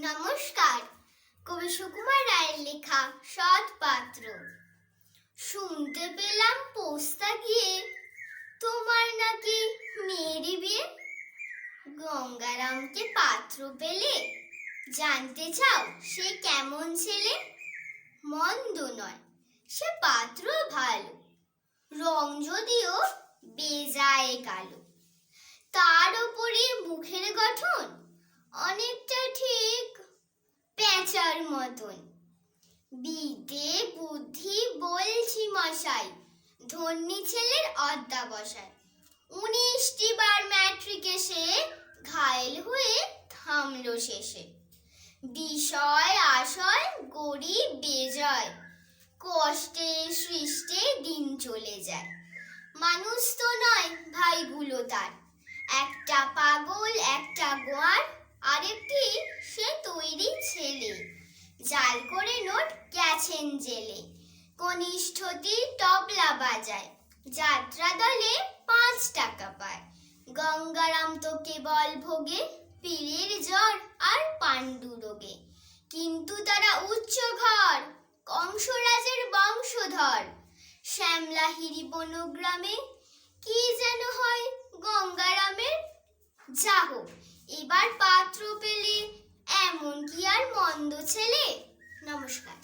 নমস্কার। কবি সুকুমার রায়ের লেখা সৎ পাত্র। শুনতে পেলাম পোস্তা গিয়ে। তোমার নাকি মেয়েরই বিয়ে? গঙ্গারামকে পাত্র পেলে? জানতে চাও সে কেমন ছেলে? মন্দ নয়, সে পাত্র ভালো। রং যদিও বেজায় কালো। তার উপরে মুখের গঠন অনেকটা ঠিক। পেঁচার মতন। বিদ্যে বুদ্ধি বলছি মশাই, ধন্যী ছেলের অধ্যাবসায় উনিশটি বার ম্যাট্রিকে সে ঘায়েল হয়ে থামল শেষে। বিষয় আশয় গরিব বেজয়, কষ্টে, সৃষ্টে দিন চলে যায়। মানুষ তো নয়, ভাইগুলো তার একটা পাগল একটা গোয়ার আরেকটি সে তৈরি ছেলে জাল করে নোট গেছেন জেলে। কনিষ্ঠতি তবলা বাজায়, যাত্রা দলে পাঁচ টাকা পায়। গঙ্গারাম তো কেবল ভোগে, পীরের জ্বর আর পাণ্ডু রোগে। কিন্তু তারা উচ্চ ঘর, কংসরাজের বংশধর। শ্যামলাহিরি বনগ্রামে কি যেন হয় গঙ্গারামের। যা হোক এবার পাত্র পেলে আর ছেলে, নমস্কার।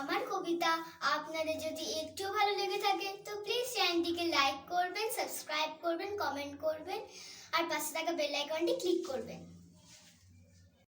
আমার কবিতা আপনাদের যদি একটু ভালো লেগে থাকে, তো প্লিজ চ্যানেলটিকে লাইক করবেন সাবস্ক্রাইব করবেন কমেন্ট করবেন, আর পাশে থাকা বেল আইকনটি ক্লিক করবেন।